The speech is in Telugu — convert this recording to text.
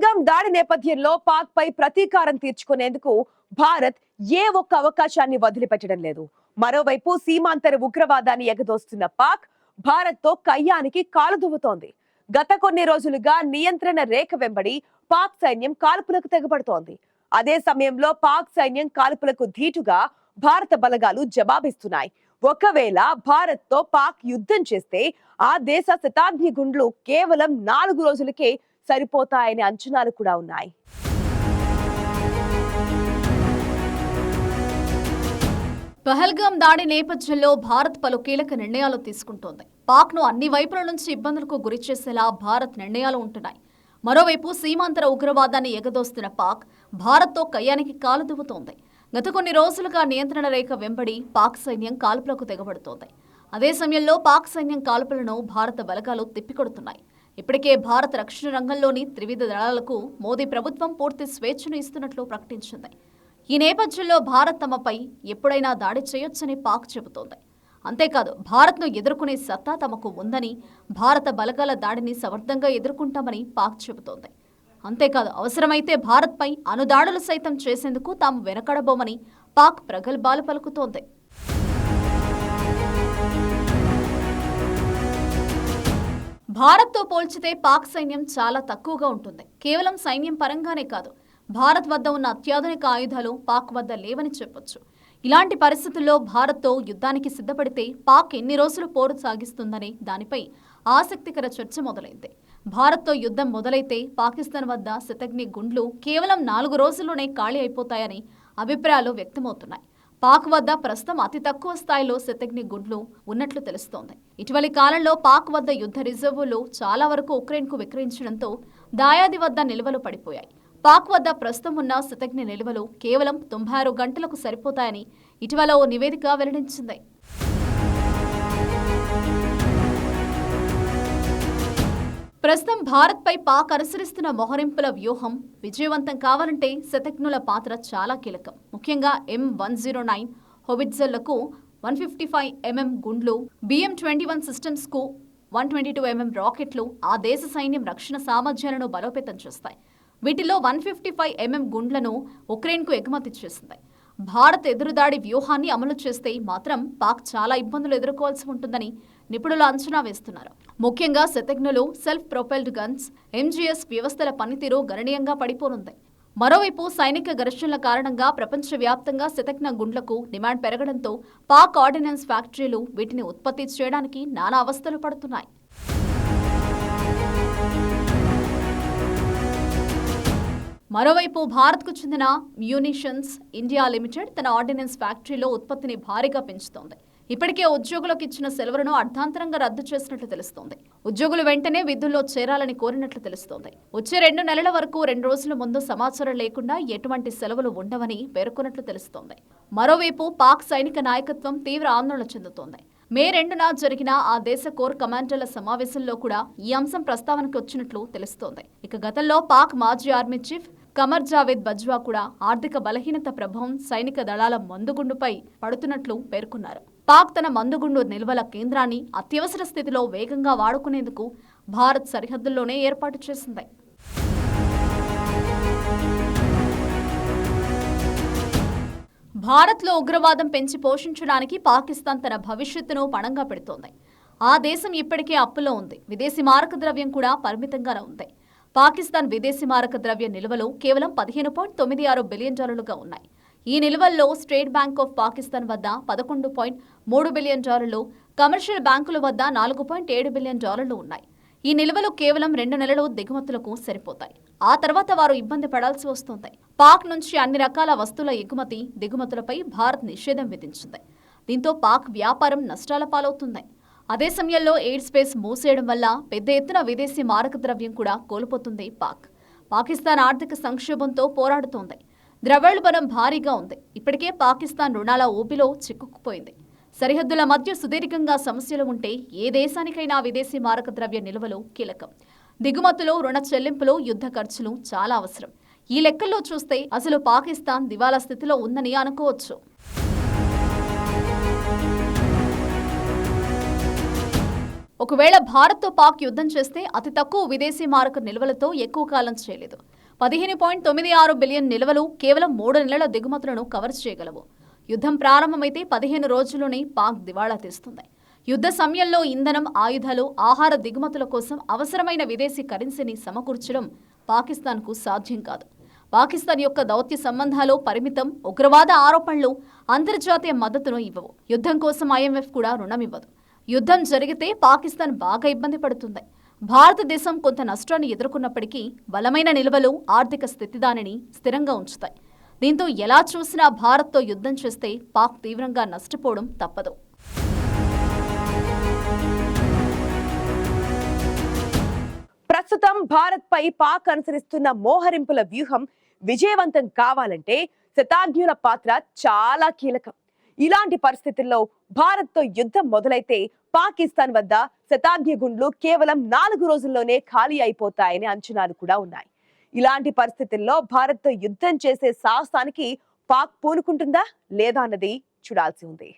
దాడి నేపథ్యంలో పాక్ పై ప్రతీకారం తీర్చుకునేందుకు భారత్ ఏ ఒక్క అవకాశాన్ని వదిలిపెట్టడం లేదు. మరోవైపు సీమాంతర ఉగ్రవాదాన్ని ఎగదోస్తున్న పాక్ భారత్తో కయ్యానికి కాలు దువ్వుతోంది. గత కొన్ని రోజులుగా నియంత్రణ రేఖ వెంబడి పాక్ సైన్యం కాల్పులకు తెగబడుతోంది. అదే సమయంలో పాక్ సైన్యం కాల్పులకు ధీటుగా భారత బలగాలు జవాబిస్తున్నాయి. ఒకవేళ భారత్తో పాక్ యుద్ధం చేస్తే ఆ దేశ శతాబ్ది గుండ్లు కేవలం నాలుగు రోజులకే సరిపోతాయనే అంచనాలు కూడా ఉన్నాయి. పహల్గాం దాడి నేపథ్యంలో భారత్ పలు కీలక నిర్ణయాలు తీసుకుంటోంది. పాక్ను అన్ని వైపుల నుంచి ఇబ్బందులకు గురి చేసేలా భారత్ నిర్ణయాలు ఉంటున్నాయి. మరోవైపు సీమాంతర ఉగ్రవాదాన్ని ఎగదోస్తున్న పాక్ భారత్తో కయ్యానికి కాలు దువ్వుతోంది. గత కొన్ని రోజులుగా నియంత్రణ రేఖ వెంబడి పాక్ సైన్యం కాల్పులకు తెగబడుతోంది. అదే సమయంలో పాక్ సైన్యం కాల్పులను భారత బలగాలు తిప్పికొడుతున్నాయి. ఇప్పటికే భారత రక్షణ రంగంలోని త్రివిధ దళాలకు మోదీ ప్రభుత్వం పూర్తి స్వేచ్ఛను ఇస్తున్నట్లు ప్రకటించింది. ఈ నేపథ్యంలో భారత్ తమపై ఎప్పుడైనా దాడి చేయొచ్చని పాక్ చెబుతోంది. అంతేకాదు భారత్ను ఎదుర్కొనే సత్తా తమకు ఉందని భారత బలగాల దాడిని సమర్థంగా ఎదుర్కొంటామని పాక్ చెబుతోంది. అంతేకాదు అవసరమైతే భారత్పై అనుదాడులు సైతం చేసేందుకు తాము వెనకడబోమని పాక్ ప్రగల్భాలు పలుకుతోంది. భారత్తో పోల్చితే పాక్ సైన్యం చాలా తక్కువగా ఉంటుంది. కేవలం సైన్యం పరంగానే కాదు భారత్ వద్ద ఉన్న అత్యాధునిక ఆయుధాలు పాక్ వద్ద లేవని చెప్పొచ్చు. ఇలాంటి పరిస్థితుల్లో భారత్తో యుద్ధానికి సిద్ధపడితే పాక్ ఎన్ని రోజులు పోరు సాగిస్తుందనే దానిపై ఆసక్తికర చర్చ మొదలైంది. భారత్తో యుద్ధం మొదలైతే పాకిస్తాన్ వద్ద శతగ్ని గుండ్లు కేవలం నాలుగు రోజుల్లోనే ఖాళీ అయిపోతాయని అభిప్రాయాలు వ్యక్తమవుతున్నాయి. పాక్ వద్ద ప్రస్తుతం అతి తక్కువ స్థాయిలో శతగ్ని గుండ్లు ఉన్నట్లు తెలుస్తోంది. ఇటీవలి కాలంలో పాక్ వద్ద యుద్ధ రిజర్వులు చాలా వరకు ఉక్రెయిన్కు విక్రయించడంతో దాయాది వద్ద నిల్వలు పడిపోయాయి. పాక్ వద్ద ప్రస్తుతం ఉన్న శతగ్ని నిల్వలు కేవలం తొంభై ఆరు గంటలకు సరిపోతాయని ఇటీవల ఓ నివేదిక వెల్లడించింది. ప్రస్తుతం భారత్పై పాక్ అనుసరిస్తున్న మొహరింపుల వ్యూహం విజయవంతం కావాలంటే శతజ్ఞుల పాత్ర చాలా కీలకం. ముఖ్యంగా ఎం వన్ జీరో నైన్ హొబిట్జర్లకు వన్ ఫిఫ్టీ ఫైవ్ ఎంఎం గుండ్లు బిఎం ట్వంటీ వన్ సిస్టమ్స్కు వన్ ట్వంటీ టూ ఎంఎం రాకెట్లు ఆ దేశ సైన్యం రక్షణ సామర్థ్యాలను బలోపేతం చేస్తాయి. వీటిలో వన్ ఫిఫ్టీ ఫైవ్ ఎంఎం గుండ్లను ఉక్రెయిన్కు ఎగుమతి చేసింది భారత్ ఎదురుదాడి వ్యూహాన్ని అమలు చేస్తే మాత్రం పాక్ చాలా ఇబ్బందులు ఎదుర్కోవాల్సి ఉంటుందని నిపుణులు అంచనా వేస్తున్నారు. ముఖ్యంగా శతజ్ఞులు సెల్ఫ్ ప్రొపెల్డ్ గన్స్ ఎంజీఎస్ వ్యవస్థల పనితీరు గణనీయంగా పడిపోనుంది. మరోవైపు సైనిక ఘర్షణల కారణంగా ప్రపంచవ్యాప్తంగా శతజ్ఞ గుండ్లకు డిమాండ్ పెరగడంతో పాక్ ఆర్డినెన్స్ ఫ్యాక్టరీలు వీటిని ఉత్పత్తి చేయడానికి నానా అవస్థలు పడుతున్నాయి. మరోవైపు భారత్కు చెందిన మ్యూనిషన్స్ ఇండియా లిమిటెడ్ తన ఆర్డినెన్స్ ఫ్యాక్టరీలో ఉత్పత్తిని భారీగా పెంచుతోంది. ఇప్పటికే ఉద్యోగులకు ఇచ్చిన సెలవులను అర్ధాంతరంగా రద్దు చేసినట్లు తెలుస్తోంది. ఉద్యోగులు వెంటనే విధుల్లో చేరాలని కోరినట్లు తెలుస్తోంది. వచ్చే రెండు నెలల వరకు రెండు రోజుల ముందు సమాచారం లేకుండా ఎటువంటి సెలవులు ఉండవని పేర్కొన్నట్లు తెలుస్తోంది. మరోవైపు పాక్ సైనిక నాయకత్వం తీవ్ర ఆందోళన చెందుతోంది. మే రెండున జరిగిన ఆ దేశ కోర్ కమాండర్ల సమావేశంలో కూడా ఈ అంశం ప్రస్తావనకు వచ్చినట్లు తెలుస్తోంది. ఇక గతంలో పాక్ మాజీ ఆర్మీ చీఫ్ కమర్ జావేద్ బజ్వా కూడా ఆర్థిక బలహీనత ప్రభావం సైనిక దళాల మందుగుండుపై పడుతున్నట్లు పేర్కొన్నారు. పాక్ తన మందుగుండు నిల్వల కేంద్రాన్ని అత్యవసర స్థితిలో వేగంగా వాడుకునేందుకు భారత్ సరిహద్దుల్లోనే ఏర్పాటు చేసింది. భారత్లో ఉగ్రవాదం పెంచి పోషించడానికి పాకిస్తాన్ తన భవిష్యత్తును పణంగా పెడుతోంది. ఆ దేశం ఇప్పటికే అప్పులో ఉంది. విదేశీ మారక ద్రవ్యం కూడా పరిమితంగానే ఉంది. పాకిస్తాన్ విదేశీ మారక ద్రవ్య నిల్వలు కేవలం పదిహేను పాయింట్ తొమ్మిది ఆరు బిలియన్ డాలర్లుగా ఉన్నాయి. ఈ నిల్వల్లో స్టేట్ బ్యాంక్ ఆఫ్ పాకిస్తాన్ వద్ద పదకొండు పాయింట్ మూడు బిలియన్ డాలర్లు కమర్షియల్ బ్యాంకుల వద్ద నాలుగు పాయింట్ ఏడు బిలియన్ డాలర్లు ఉన్నాయి. ఈ నిల్వలు కేవలం రెండు నెలలు దిగుమతులకు సరిపోతాయి. ఆ తర్వాత వారు ఇబ్బంది పడాల్సి వస్తుంది. పాక్ నుంచి అన్ని రకాల వస్తువుల ఎగుమతి దిగుమతులపై భారత్ నిషేధం విధించింది. దీంతో పాక్ వ్యాపారం నష్టాల పాలవుతుంది. అదే సమయంలో ఎయిడ్ స్పేస్ మూసేయడం వల్ల పెద్ద ఎత్తున విదేశీ మారక ద్రవ్యం కూడా కోల్పోతుంది పాక్. పాకిస్తాన్ ఆర్థిక సంక్షోభంతో పోరాడుతోంది. ద్రవ్యోల్బణం భారీగా ఉంది. ఇప్పటికే పాకిస్తాన్ రుణాల ఊపిలో చిక్కుకుపోయింది. సరిహద్దుల మధ్య సుదీర్ఘంగా సమస్యలు ఉంటే ఏ దేశానికైనా విదేశీ మారక ద్రవ్య నిల్వలు కీలకం. దిగుమతులు రుణ చెల్లింపులు యుద్ధ ఖర్చులు చాలా అవసరం. ఈ లెక్కల్లో చూస్తే అసలు పాకిస్తాన్ దివాలా స్థితిలో ఉందని అనుకోవచ్చు. ఒకవేళ భారత్తో పాక్ యుద్ధం చేస్తే అతి తక్కువ విదేశీ మారక నిల్వలతో ఎక్కువ కాలం చేయలేదు. పదిహేను పాయింట్ తొమ్మిది ఆరు బిలియన్ నిల్వలు కేవలం మూడు నెలల దిగుమతులను కవర్ చేయగలవు. యుద్ధం ప్రారంభమైతే పదిహేను రోజుల్లోనే పాక్ దివాళా తీస్తుంది. యుద్ధ సమయంలో ఇంధనం ఆయుధాలు ఆహార దిగుమతుల కోసం అవసరమైన విదేశీ కరెన్సీని సమకూర్చడం పాకిస్తాన్కు సాధ్యం కాదు. పాకిస్తాన్ యొక్క దౌత్య సంబంధాలు పరిమితం ఉగ్రవాద ఆరోపణలు అంతర్జాతీయ మద్దతును ఇవ్వవు. యుద్ధం కోసం ఐఎంఎఫ్ కూడా రుణం ఇవ్వదు. యుద్ధం జరిగితే పాకిస్తాన్ బాగా ఇబ్బంది పడుతుంది. భారతదేశం కొంత నష్టాన్ని ఎదుర్కొన్నప్పటికీ బలమైన నిల్వలు ఆర్థిక స్థితి దానిని స్థిరంగా ఉంచుతాయి. దీంతో ఎలా చూసినా భారత్తో యుద్ధం చేస్తే పాక్ తీవ్రంగా నష్టపోవడం తప్పదు. ప్రస్తుతం భారత్పై పాక్ అనుసరిస్తున్న మోహరింపుల వ్యూహం విజయవంతం కావాలంటే శతాజ్ఞుల పాత్ర చాలా కీలకం. ఇలాంటి పరిస్థితుల్లో భారత్తో యుద్ధం మొదలైతే పాకిస్తాన్ వద్ద శతాబ్ది గుండ్లు కేవలం నాలుగు రోజుల్లోనే ఖాళీ అయిపోతాయని అంచనాలు కూడా ఉన్నాయి. ఇలాంటి పరిస్థితుల్లో భారత్తో యుద్ధం చేసే సాహసానికి పాక్ పూనుకుంటుందా లేదా అన్నది చూడాల్సి ఉంది.